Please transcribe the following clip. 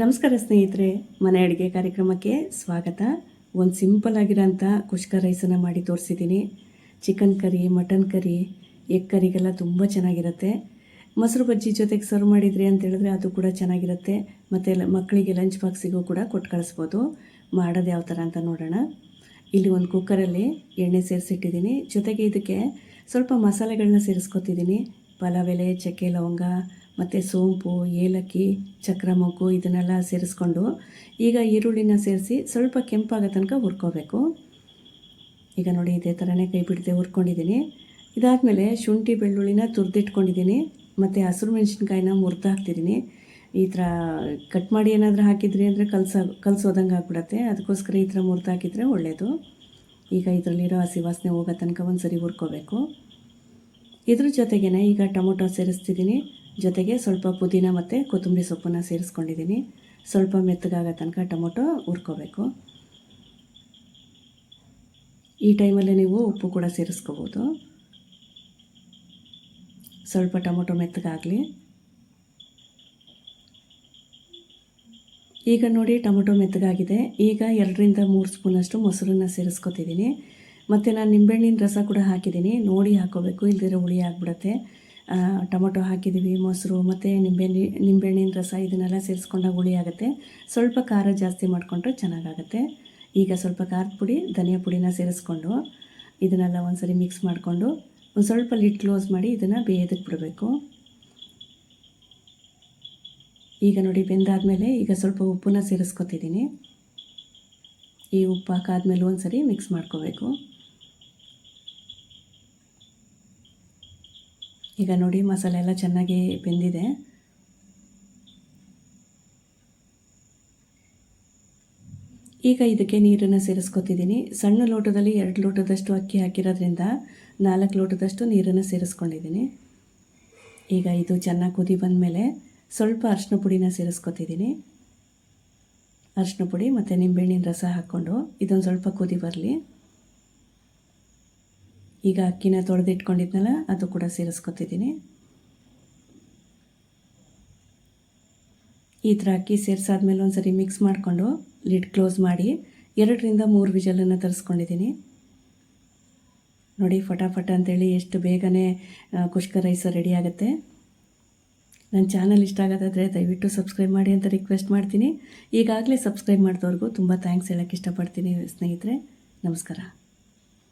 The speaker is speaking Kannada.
ನಮಸ್ಕಾರ ಸ್ನೇಹಿತರೆ, ಮನೆ ಅಡುಗೆ ಕಾರ್ಯಕ್ರಮಕ್ಕೆ ಸ್ವಾಗತ. ಒಂದು ಸಿಂಪಲ್ ಆಗಿರೋಂಥ ಕುಷ್ಕ ರೈಸನ್ನು ಮಾಡಿ ತೋರಿಸಿದ್ದೀನಿ. Chicken curry, mutton curry, egg ಕರಿಗೆಲ್ಲ ತುಂಬ ಚೆನ್ನಾಗಿರುತ್ತೆ. ಮೊಸರು ಬಜ್ಜಿ ಜೊತೆಗೆ ಸರ್ವ್ ಮಾಡಿದ್ರಿ ಅಂತ ಹೇಳಿದ್ರೆ ಅದು ಕೂಡ ಚೆನ್ನಾಗಿರುತ್ತೆ. ಮತ್ತು ಮಕ್ಕಳಿಗೆ ಲಂಚ್ ಬಾಕ್ಸಿಗೂ ಕೂಡ ಕೊಟ್ಟು ಕಳಿಸ್ಬೋದು. ಮಾಡೋದು ಯಾವ ಥರ ಅಂತ ನೋಡೋಣ. ಇಲ್ಲಿ ಒಂದು ಕುಕ್ಕರಲ್ಲಿ ಎಣ್ಣೆ ಸೇರಿಸಿಟ್ಟಿದ್ದೀನಿ. ಜೊತೆಗೆ ಇದಕ್ಕೆ ಸ್ವಲ್ಪ ಮಸಾಲೆಗಳನ್ನ ಸೇರಿಸ್ಕೊತಿದ್ದೀನಿ. ಪಲಾವ್ ಎಲೆ, ಚಕ್ಕೆ ಲವಂಗ ಮತ್ತು ಸೋಂಪು, ಏಲಕ್ಕಿ, ಚಕ್ರ ಮೊಗ್ಗು ಇದನ್ನೆಲ್ಲ ಸೇರಿಸ್ಕೊಂಡು ಈಗ ಈರುಳ್ಳಿನ ಸೇರಿಸಿ ಸ್ವಲ್ಪ ಕೆಂಪಾಗೋ ತನಕ ಹುರ್ಕೋಬೇಕು. ಈಗ ನೋಡಿ ಇದೇ ಥರನೇ ಕೈ ಬಿಡದೆ ಹುರ್ಕೊಂಡಿದ್ದೀನಿ. ಇದಾದಮೇಲೆ ಶುಂಠಿ ಬೆಳ್ಳುಳ್ಳಿನ ತುರಿದಿಟ್ಕೊಂಡಿದ್ದೀನಿ. ಮತ್ತು ಹಸಿರು ಮೆಣಸಿನ್ಕಾಯಿನ ಮುರಿದು ಹಾಕ್ತಿದ್ದೀನಿ ಈ ಥರ ಕಟ್ ಮಾಡಿ ಏನಾದರೂ ಹಾಕಿದ್ರಿ ಅಂದರೆ ಕಲ್ಸ, ಕಲಸೋದಂಗೆ ಆಗ್ಬಿಡತ್ತೆ. ಅದಕ್ಕೋಸ್ಕರ ಈ ಥರ ಮುರಿದು ಹಾಕಿದರೆ ಒಳ್ಳೆಯದು ಈಗ ಇದರಲ್ಲಿರೋ ಹಸಿ ವಾಸನೆ ಹೋಗೋ ತನಕ ಒಂದು ಸರಿ ಹುರ್ಕೋಬೇಕು. ಇದ್ರ ಜೊತೆಗೇ ಈಗ ಟೊಮೊಟೊ ಸೇರಿಸ್ತಿದ್ದೀನಿ. ಜೊತೆಗೆ ಸ್ವಲ್ಪ ಪುದೀನ ಮತ್ತು ಕೊತ್ತಂಬರಿ ಸೊಪ್ಪನ್ನು ಸೇರಿಸ್ಕೊಂಡಿದ್ದೀನಿ. ಸ್ವಲ್ಪ ಮೆತ್ತಗಾಗೋ ತನಕ ಟೊಮೊಟೊ ಹುರ್ಕೋಬೇಕು. ಈ ಟೈಮಲ್ಲಿ ನೀವು ಉಪ್ಪು ಕೂಡ ಸೇರಿಸ್ಕೋಬೋದು. ಸ್ವಲ್ಪ ಟೊಮೊಟೊ ಮೆತ್ತಗಾಗಲಿ. ಈಗ ನೋಡಿ ಟೊಮೊಟೊ ಮೆತ್ತಗಾಗಿದೆ. ಈಗ ಎರಡರಿಂದ ಮೂರು ಸ್ಪೂನಷ್ಟು ಮೊಸರನ್ನ ಸೇರಿಸ್ಕೊತಿದ್ದೀನಿ. ಮತ್ತು ನಾನು ನಿಂಬೆಹಣ್ಣಿನ ರಸ ಕೂಡ ಹಾಕಿದ್ದೀನಿ. ನೋಡಿ ಹಾಕೋಬೇಕು ಇಲ್ಲದಿರೋ ಹುಳಿ ಆಗಿಬಿಡುತ್ತೆ. ಟೊಮೊಟೊ ಹಾಕಿದ್ದೀವಿ, ಮೊಸರು, ಮತ್ತು ನಿಂಬೆ ನಿಂಬೆಹಣ್ಣಿನ ರಸ ಇದನ್ನೆಲ್ಲ ಸೇರಿಸ್ಕೊಂಡಾಗ ಹುಳಿ ಆಗುತ್ತೆ. ಸ್ವಲ್ಪ ಖಾರ ಜಾಸ್ತಿ ಮಾಡಿಕೊಂಡ್ರೆ ಚೆನ್ನಾಗಾಗುತ್ತೆ. ಈಗ ಸ್ವಲ್ಪ ಖಾರದ ಪುಡಿ, ಧನಿಯಾ ಪುಡಿನ ಸೇರಿಸ್ಕೊಂಡು ಇದನ್ನೆಲ್ಲ ಒಂದ್ಸರಿ ಮಿಕ್ಸ್ ಮಾಡಿಕೊಂಡು ಒಂದು ಸ್ವಲ್ಪ ಲಿಟ್ ಕ್ಲೋಸ್ ಮಾಡಿ ಇದನ್ನು ಬೇಯೋದಕ್ಕೆ ಬಿಡಬೇಕು. ಈಗ ನೋಡಿ, ಬೆಂದಾದಮೇಲೆ ಈಗ ಸ್ವಲ್ಪ ಉಪ್ಪನ್ನ ಸೇರಿಸ್ಕೊತಿದ್ದೀನಿ. ಈ ಉಪ್ಪು ಹಾಕಾದ್ಮೇಲೆ ಒಂದ್ಸರಿ ಮಿಕ್ಸ್ ಮಾಡ್ಕೋಬೇಕು. ಈಗ ನೋಡಿ ಮಸಾಲೆ ಎಲ್ಲ ಚೆನ್ನಾಗಿ ಬೆಂದಿದೆ. ಈಗ ಇದಕ್ಕೆ ನೀರನ್ನು ಸೇರಿಸ್ಕೊತಿದ್ದೀನಿ. ಸಣ್ಣ ಲೋಟದಲ್ಲಿ ಎರಡು ಲೋಟದಷ್ಟು ಅಕ್ಕಿ ಹಾಕಿರೋದ್ರಿಂದ ನಾಲ್ಕು ಲೋಟದಷ್ಟು ನೀರನ್ನು ಸೇರಿಸ್ಕೊಂಡಿದ್ದೀನಿ. ಈಗ ಇದು ಚೆನ್ನಾಗಿ ಕುದಿ ಬಂದಮೇಲೆ ಸ್ವಲ್ಪ ಅರ್ಶಿನ ಪುಡಿನ ಸೇರಿಸ್ಕೊತಿದ್ದೀನಿ. ಅರಶಿನ ಪುಡಿ ಮತ್ತು ನಿಂಬೆಹಣ್ಣಿನ ರಸ ಹಾಕ್ಕೊಂಡು ಇದೊಂದು ಸ್ವಲ್ಪ ಕುದಿ ಬರಲಿ. ಈಗ ಅಕ್ಕಿನ ತೊಳೆದಿಟ್ಕೊಂಡಿದ್ನಲ್ಲ, ಅದು ಕೂಡ ಸೇರಿಸ್ಕೊತಿದ್ದೀನಿ. ಈ ಥರ ಅಕ್ಕಿ ಸೇರಿಸಾದ್ಮೇಲೆ ಒಂದು ಸರಿ ಮಿಕ್ಸ್ ಮಾಡಿಕೊಂಡು ಲಿಡ್ ಕ್ಲೋಸ್ ಮಾಡಿ, ಎರಡರಿಂದ ಮೂರು ವಿಜಲನ್ನು ತರಿಸ್ಕೊಂಡಿದ್ದೀನಿ. ನೋಡಿ, ಫಟಾಫಟ ಅಂತೇಳಿ ಎಷ್ಟು ಬೇಗನೆ ಕುಷ್ಕ ರೈಸ್ ರೆಡಿ ಆಗುತ್ತೆ. ನನ್ನ ಚಾನಲ್ ಇಷ್ಟ ಆಗೋದಾದರೆ ದಯವಿಟ್ಟು ಸಬ್ಸ್ಕ್ರೈಬ್ ಮಾಡಿ ಅಂತ ರಿಕ್ವೆಸ್ಟ್ ಮಾಡ್ತೀನಿ. ಈಗಾಗಲೇ ಸಬ್ಸ್ಕ್ರೈಬ್ ಮಾಡಿದವ್ರಿಗೂ ತುಂಬ ಥ್ಯಾಂಕ್ಸ್ ಹೇಳೋಕ್ಕೆ ಇಷ್ಟಪಡ್ತೀನಿ ಸ್ನೇಹಿತರೆ. ನಮಸ್ಕಾರ.